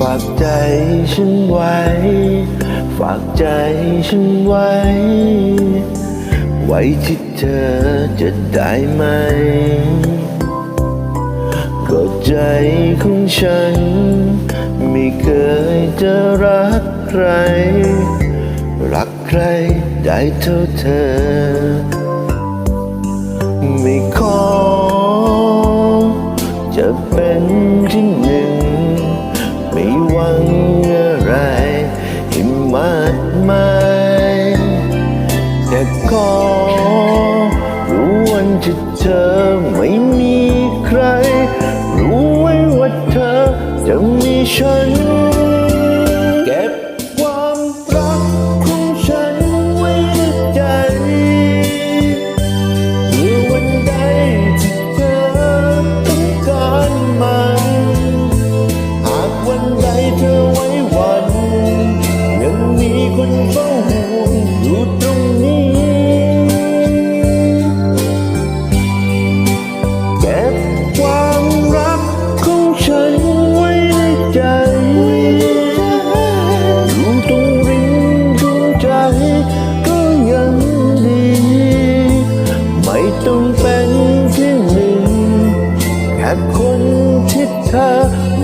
ฝากใจฉันไว้ ฝากใจฉันไว้ ไว้ที่เธอจะได้ไหมก็ใจของฉัน ไม่เคยจะรักใคร รักใครได้เท่าเธอ ไม่ขอจะเป็นที่หนึ่ง หวังอะไรให้มากมายแต่ขอรู้วันที่เธอไม่มีใคร รู้ไว้ว่าเธอจะมีฉัน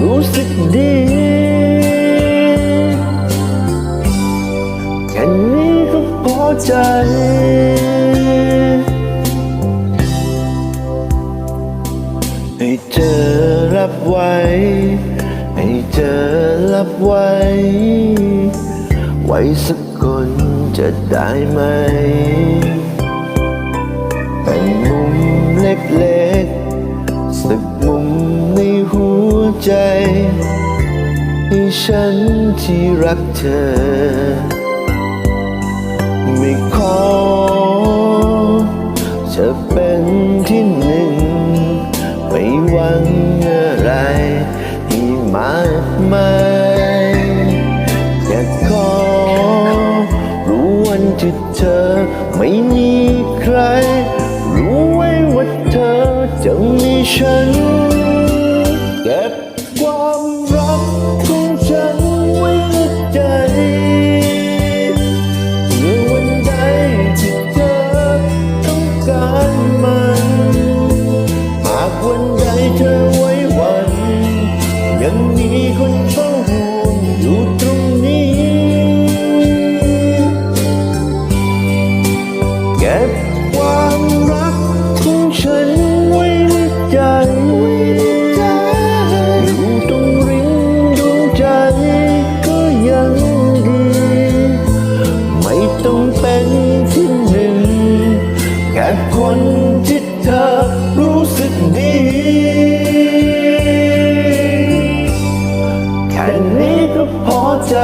รู้สึกดี แค่นี้ก็พอใจให้เธอรับไว้ ให้เธอรับไว้ ไว้สักคนจะได้ไหมเป็นมุมเล็ก ใจ ให้ฉันที่รักเธอ ไม่ขอจะเป็นที่หนึ่ง ไม่หวังอะไรให้มากมายแค่ขอ รู้วันที่เธอไม่มีใคร รู้ไว้ว่าเธอจะมีฉัน แค่คนที่เธอรู้สึกดีแค่นี้ก็พอใจ